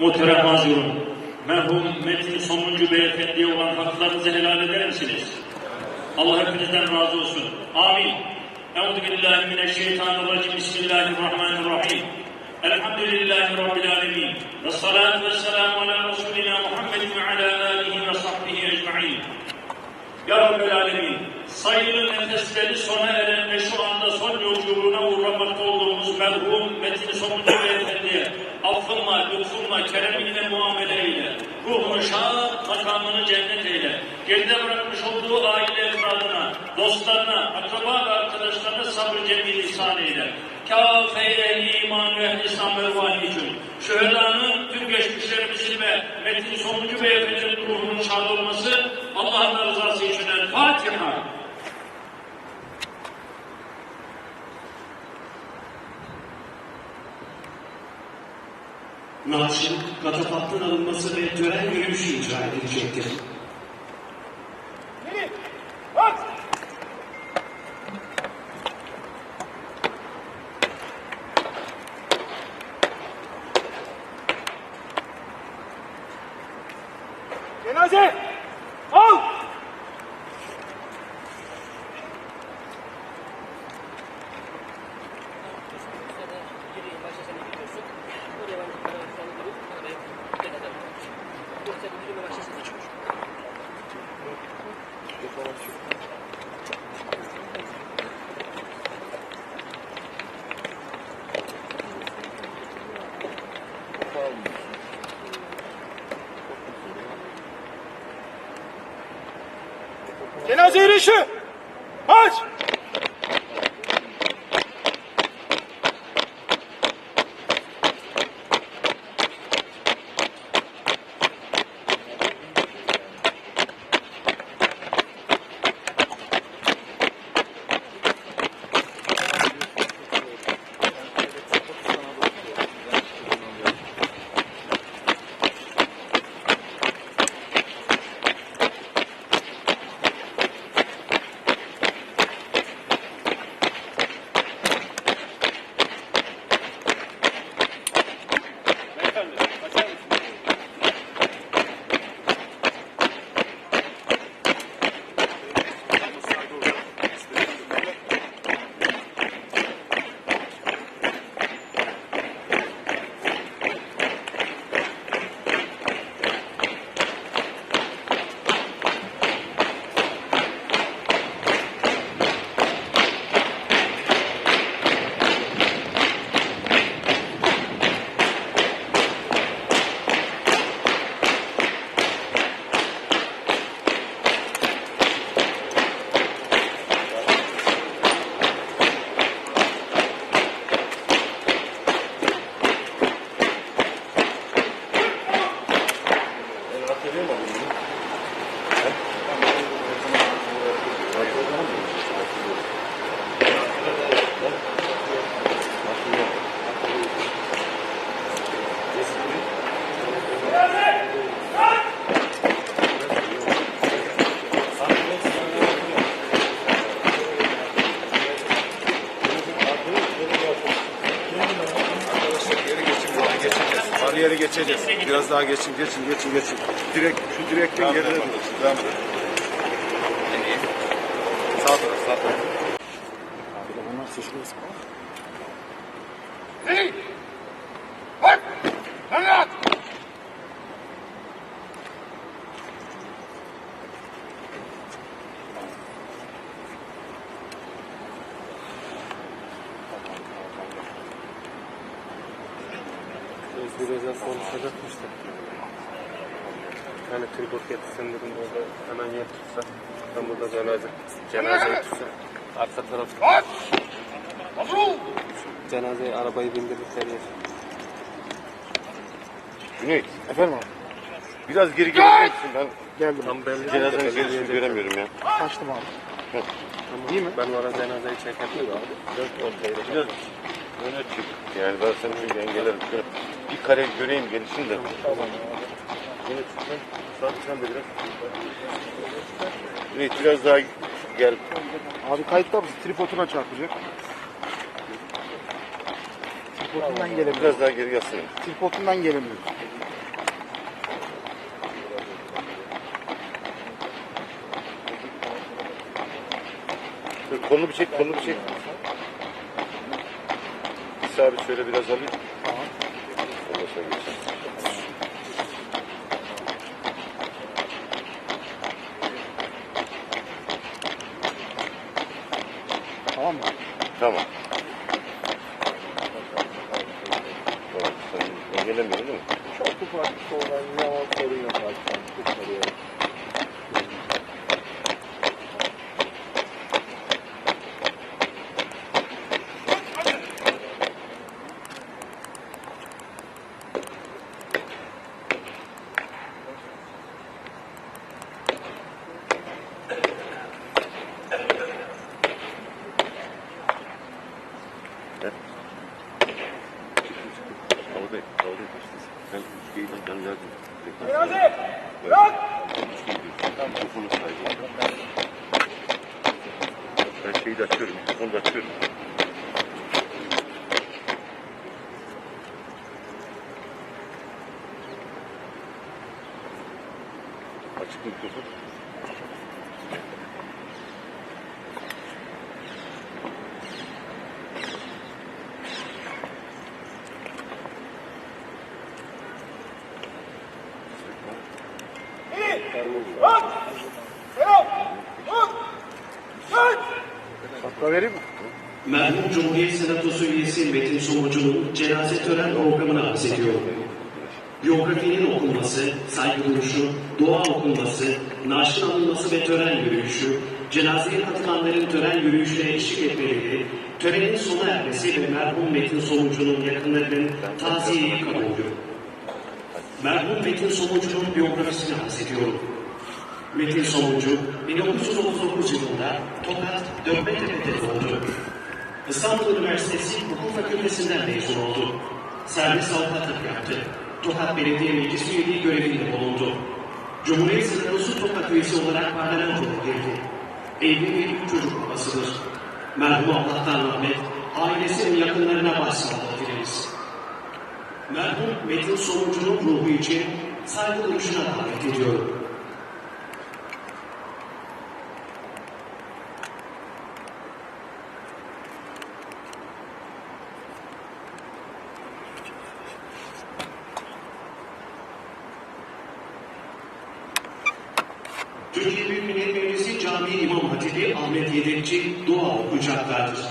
Muhterem hazırım. Merhum Metin Somuncu Beyefendi'ye olan haklarınızı helal eder misiniz? Allah hepinizden razı olsun. Amin. Euzu billahi mineşşeytanirracim. Bismillahirrahmanirrahim. Elhamdülillahi Rabbil alemin. Ve salatu ve selamu ala Resulina Muhammedin ve ala alihi ve sahbihi ecma'in. Ya Rabbel Alemin, sayılı nefesleri sona eren ve şu anda son yolculuğuna uğramakta olduğumuz merhum Beyefendi'ye affınla, lütfunla, kereminle muamele eyle. Ruhunu şad, makamını cennet eyle. Geride bırakmış olduğu aile efradına, dostlarına, akraba ve arkadaşlarına sabrı cemil ihsan eyle. Kâfe iman ve ehli İslam ve ruhani için. Tüm geçmişlerimizin ve Metin Somuncu Beyefendi'nin ruhunun şad olması Allah'ın rızası için Fatiha. Naaşın katafattan alınması ve tören yürüyüşü icra edilecektir. Cenaze! Cenaze yürüyüşü! Aç! Bariyeri geçeceğiz. Biraz daha geçin, geçin, geçin, geçin. Direkt, şu direkten geride durun. Devam edin. Sağ taraf, sağ taraf. Bunlar seçmeyiz. Özgür Özel konuşacakmış da. Yani tripod getirsen dedim orada hemen yer tutsa. Ben burada cenaze, cenazeyi tutsa. Arka taraf. Cenazeyi arabayı bindirdikleri yer. Güney, efendim abi. Biraz geri gelebilir misin? Ben Geldim. Tam belli. cenazenin gerisini göremiyorum ya. Kaçtım abi. İyi mi? Ben orada cenazeyi çekerdim abi. Dört ortaydı. Biraz öne çık. Yani ben seni şimdi engellerim bir kare göreyim gelişini de. Yine biraz. Evet biraz daha gel. Abi kayıtta mısın? Tripoduna çarpacak. Tripodundan gelemiyor. Biraz daha geri gelsene. Tripodundan gelemiyor. Kolunu bir çek, kolunu bir çek. İsa şöyle biraz alayım. Tamam. Tamam mı? Tamam. Engelemiyorsun değil mi? Çok ufak bir sorun var sorun yok abi. Çok soruyorum. Havadayım, havadayım. Sen üç geyden can geldin. Cenaze! Bırak! Üç. Ben mikrofonu saygı. Ben şeyi de açıyorum, mikrofonu da açıyorum. Açık mikrofon. Vereyim mi? Merhum Cumhuriyet Senatosu üyesi Metin Somucu'nun cenaze tören programını arz ediyorum. Biyografinin okunması, saygı duruşu, dua okunması, naaşın alınması ve tören yürüyüşü, cenazeye katılanların tören yürüyüşüne eşlik etmeleri, törenin sona ermesi ve merhum Metin Somucu'nun yakınlarının taziyeyi kabulü. Merhum Metin Somucu'nun biyografisini arz ediyorum. Metin Somuncu, 1939 yılında Tokat Dönmetepe'de doğdu. İstanbul Üniversitesi Hukuk Fakültesinden mezun oldu. Serbest avukatlık yaptı. Tokat Belediye Meclisi üyeliği görevinde bulundu. Cumhuriyet Senatosu Tokat üyesi olarak parlamentoya girdi. Evli üç çocuk babasıdır. Merhum Allah'tan rahmet, ailesi ve yakınlarına başsağlığı dileriz. Merhum Metin Somuncu'nun ruhu için saygı duruşuna davet ediyorum. Türkiye Büyük Millet Meclisi Camii İmam Hatibi Ahmet Yedekçi dua okuyacaklardır.